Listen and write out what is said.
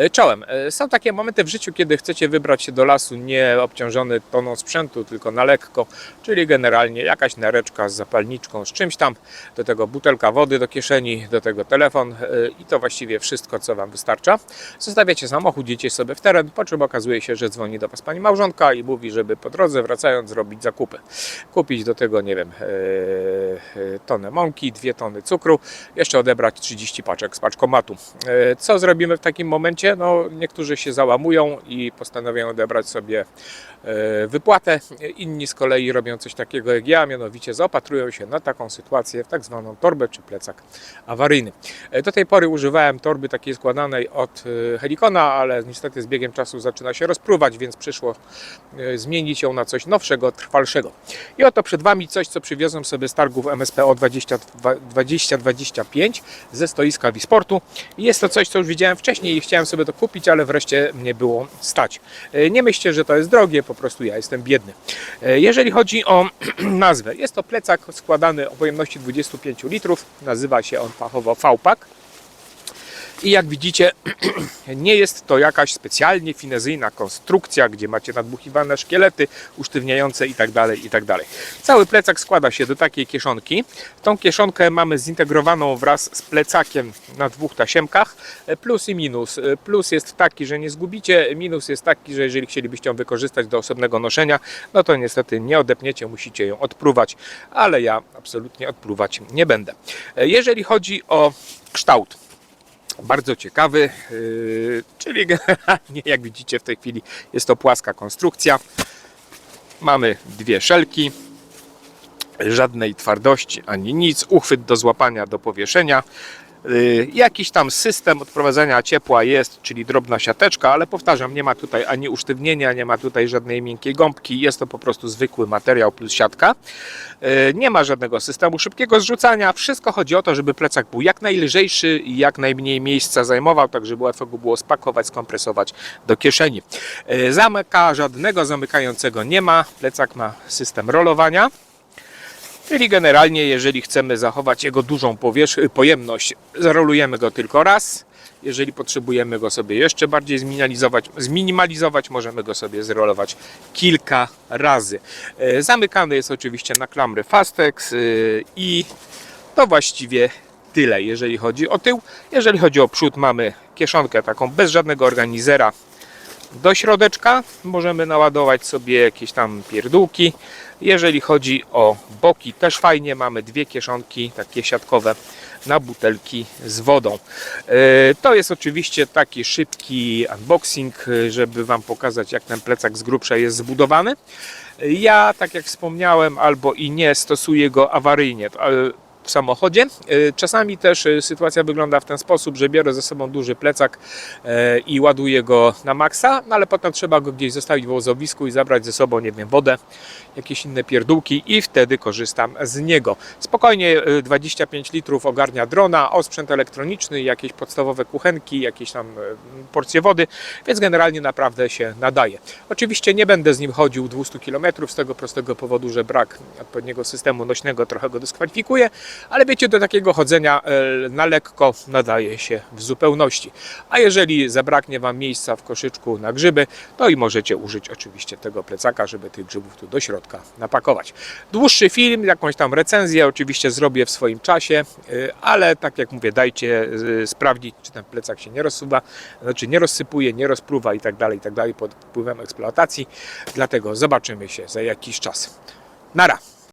E, Czołem. E, Są takie momenty w życiu, kiedy chcecie wybrać się do lasu nie obciążony toną sprzętu, tylko na lekko, czyli generalnie jakaś nareczka z zapalniczką, z czymś tam, do tego butelka wody do kieszeni, do tego telefon e, i to właściwie wszystko, co Wam wystarcza. Zostawiacie samochód, idziecie sobie w teren, po czym okazuje się, że dzwoni do Was Pani małżonka i mówi, żeby po drodze wracając zrobić zakupy. Kupić do tego, nie wiem, tonę mąki, dwie tony cukru, jeszcze odebrać 30 paczek z paczkomatu. Co zrobimy w takim momencie? No, niektórzy się załamują i postanawiają odebrać sobie e, wypłatę. Inni z kolei robią coś takiego jak ja, mianowicie zaopatrują się na taką sytuację w tak zwaną torbę czy plecak awaryjny. E, Do tej pory używałem torby takiej składanej od e, Helikona, ale niestety z biegiem czasu zaczyna się rozpruwać, więc przyszło zmienić ją na coś nowszego, trwalszego. I oto przed Wami coś, co przywiozłem sobie z targów MSPO 20, 2025 ze stoiska Wisportu. Jest to coś, co już widziałem wcześniej i chciałem sobie to kupić, ale wreszcie nie było stać. E, Nie myślcie, że to jest drogie, po prostu ja jestem biedny. E, Jeżeli chodzi o nazwę, jest to plecak składany o pojemności 25 litrów. Nazywa się on fachowo V-Pack. I jak widzicie, nie jest to jakaś specjalnie finezyjna konstrukcja, gdzie macie nadbuchiwane szkielety usztywniające itd. itd. Cały plecak składa się do takiej kieszonki. Tą kieszonkę mamy zintegrowaną wraz z plecakiem na dwóch tasiemkach. Plus i minus. Plus jest taki, że nie zgubicie. Minus jest taki, że jeżeli chcielibyście ją wykorzystać do osobnego noszenia, no to niestety nie odepniecie, musicie ją odpruwać, ale ja absolutnie odpruwać nie będę. Jeżeli chodzi o kształt, bardzo ciekawy, yy, czyli generalnie jak widzicie w tej chwili jest to płaska konstrukcja. Mamy dwie szelki, żadnej twardości ani nic, uchwyt do złapania, do powieszenia. Yy, Jakiś tam system odprowadzania ciepła jest, czyli drobna siateczka, ale powtarzam, nie ma tutaj ani usztywnienia, nie ma tutaj żadnej miękkiej gąbki, jest to po prostu zwykły materiał plus siatka. Yy, Nie ma żadnego systemu szybkiego zrzucania, wszystko chodzi o to, żeby plecak był jak najlżejszy i jak najmniej miejsca zajmował, tak żeby łatwo go było spakować, skompresować do kieszeni. Yy, Zamyka żadnego zamykającego nie ma, plecak ma system rolowania. Czyli generalnie, jeżeli chcemy zachować jego dużą pojemność, zarolujemy go tylko raz. Jeżeli potrzebujemy go sobie jeszcze bardziej zminimalizować, zminimalizować możemy go sobie zrolować kilka razy. E, Zamykany jest oczywiście na klamry Fastex e, i to właściwie tyle, jeżeli chodzi o tył. Jeżeli chodzi o przód, mamy kieszonkę taką bez żadnego organizera do środeczka możemy naładować sobie jakieś tam pierdółki. Jeżeli chodzi o boki, też fajnie mamy dwie kieszonki takie siatkowe na butelki z wodą. E, To jest oczywiście taki szybki unboxing, e, żeby Wam pokazać jak ten plecak z grubsza jest zbudowany. Ja, tak jak wspomniałem, albo i nie stosuję go awaryjnie. W samochodzie. E, Czasami też e, sytuacja wygląda w ten sposób, że biorę ze sobą duży plecak e, i ładuję go na maksa, no ale potem trzeba go gdzieś zostawić w wozowisku i zabrać ze sobą, nie wiem, wodę, jakieś inne pierdółki i wtedy korzystam z niego. Spokojnie e, 25 litrów ogarnia drona, osprzęt elektroniczny, jakieś podstawowe kuchenki, jakieś tam porcje wody, więc generalnie naprawdę się nadaje. Oczywiście nie będę z nim chodził 200 km z tego prostego powodu, że brak odpowiedniego systemu nośnego trochę go dyskwalifikuje, ale wiecie, do takiego chodzenia e, na lekko nadaje się w zupełności. A jeżeli zabraknie Wam miejsca w koszyczku na grzyby, to i możecie użyć oczywiście tego plecaka, żeby tych grzybów tu do środka napakować. Dłuższy film, jakąś tam recenzję oczywiście zrobię w swoim czasie, e, ale tak jak mówię, dajcie e, sprawdzić, czy ten plecak się nie rozsuwa, znaczy nie rozsypuje, nie rozpruwa i tak dalej, i tak dalej pod wpływem eksploatacji. Dlatego zobaczymy się za jakiś czas. Nara!